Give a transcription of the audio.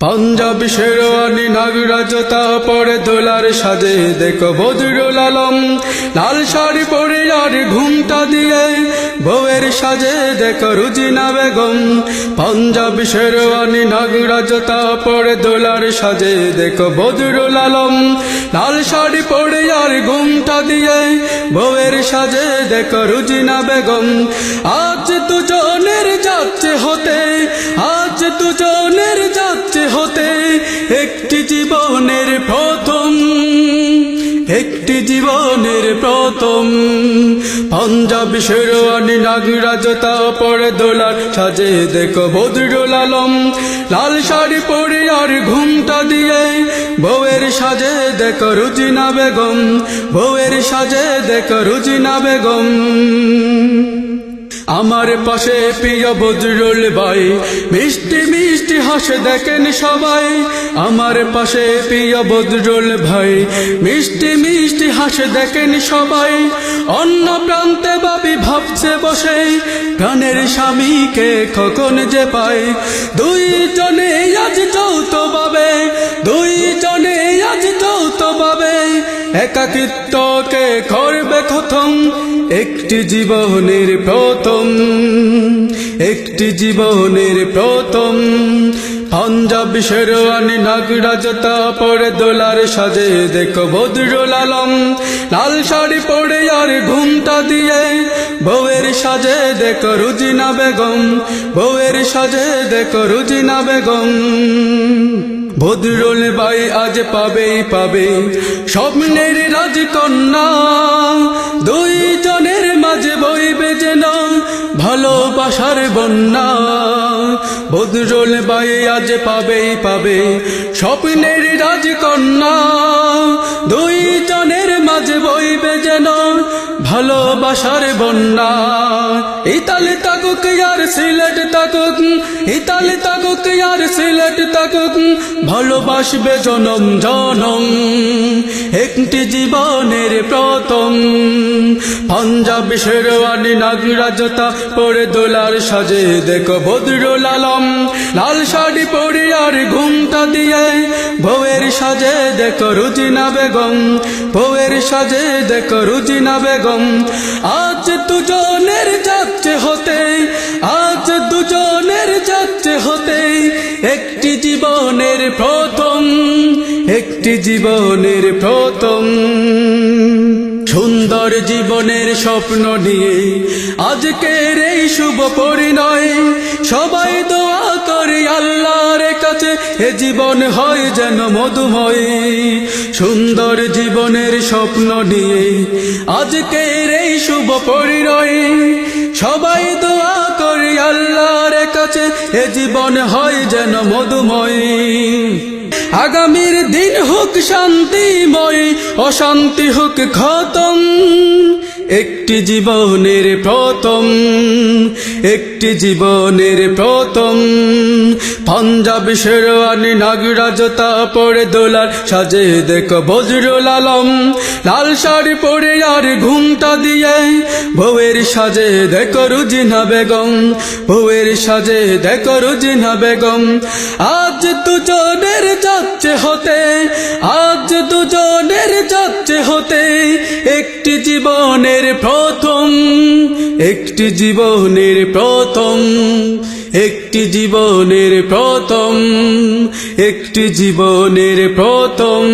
পাঞ্জাব শেরওয়ানি নাগরাজ তা পরে দোলার সাজে দেখো বদরুল আলম লাল শাড়ি পরে আর ঘুমটা দিয়ে বউয়ের সাজে দেখো রুজিনা বেগম। পাঞ্জাব শেরওয়ানি নাগরাজ তা পরে দোলার সাজে দেখো বদরুল আলম লাল শাড়ি পরে আর ঘুমটা দিয়ে বউয়ের সাজে দেখো রুজিনা বেগম। আজ দুজনের যাচ্ছে হতে দুজনের যাচ্ছে হতে একটি জীবনের প্রথম, একটি জীবনের প্রথম। পাঞ্জাব শেরওয়ানি নাগরাজ তা পরে দোলার সাজে দেখো বদরুল আলম। লাল শাড়ি পরে আর ঘুমটা দিয়ে বউয়ের সাজে দেখো রুজিনা বেগম। বউয়ের সাজে দেখো রুজিনা বেগম। আমার পাশে প্রিয় বজরুল ভাই, মিষ্টি মিষ্টি হাসে দেখেন সবাই। আমার পাশে প্রিয় বজরুল ভাই, মিষ্টি মিষ্টি হাসে দেখেন সবাই। অন্য প্রান্তে বাবি ভাবছে বসে গানের স্বামীকে কখন যে পাই। দুই জনে আজ যৌথ একাকিত্বকে করবে খতম একটি জীবনের প্রথম, একটি জীবনের প্রথম। পাঞ্জাব শেরওয়ানি নাগরাজ তা পরে দোলার সাজে, দেখো বদরুল আলম। লাল শাড়ি পরে আর ঘুমটা দিয়ে, বউয়ের সাজে দেখো রুজিনা বেগম। বউয়ের সাজে দেখো রুজিনা বেগম। বদরুল বাই আজ পাবেই পাবে। স্বপ্নের রাজকন্যা, দুই জনের মাঝে বইবে যেন ভালোবাসার বন্যা। বদরুল বাই আজ পাবেই পাবে। স্বপ্নের রাজকন্যা, দুই জনের মাঝে বইবে যেন ভালোবাসার বন্যা। ইতালি তাকুক আর সিলেট তাকুক ইতালি তাকুক আর সিলেট তাকুক ভালোবাসবে জনম জনম। একটি জীবনের প্রথম। পাঞ্জাব, শেরওয়ানি নাগরাজতা পরে দোলার সাজে দেখো বদরুল আলম। লাল শাড়ি পরে আর ঘুমটা দিয়ে বউয়ের সাজে দেখো রুজিনা বেগম। বউয়ের সাজে দেখো রুজিনা বেগম। আজ দুজনের যাচ্ছে হতে, আজ দুজনের যাচ্ছে হতে একটি জীবনের প্রথম একটি জীবনের প্রথম। সুন্দর জীবনের স্বপ্ন নিয়ে আজকের এই শুভ পরিণয় সবাই দোয়া করে আল্লাহর কাছে, এ জীবন হয় যেন মধুময়। সুন্দর জীবনের স্বপ্ন নিয়ে আজকের এই শুভ পরিণয় সবাই দোয়া করি আল্লাহর কাছে, এ জীবন হয় যেন মধুময়। আগামীর দিন হোক শান্তিময় অশান্তি হোক খতম। একটি জীবনের প্রথম, একটি জীবনের প্রথম। পাঞ্জাব, শেরওয়ানি, নাগরাজ তা পরে দোলার সাজে দেখো বজরুল আলম লাল শাড়ি পরে আর ঘুমটা দিয়ে বউয়ের সাজে দেখো রুজিনা বেগম। বউয়ের সাজে দেখো রুজিনা বেগম। আজ দুজনের যাচ্ছে হতে, আজ দুজনের যাচ্ছে হতে একটি জীবনের প্রথম একটি জীবনের প্রথম একটি জীবনের প্রথম একটি জীবনের প্রথম।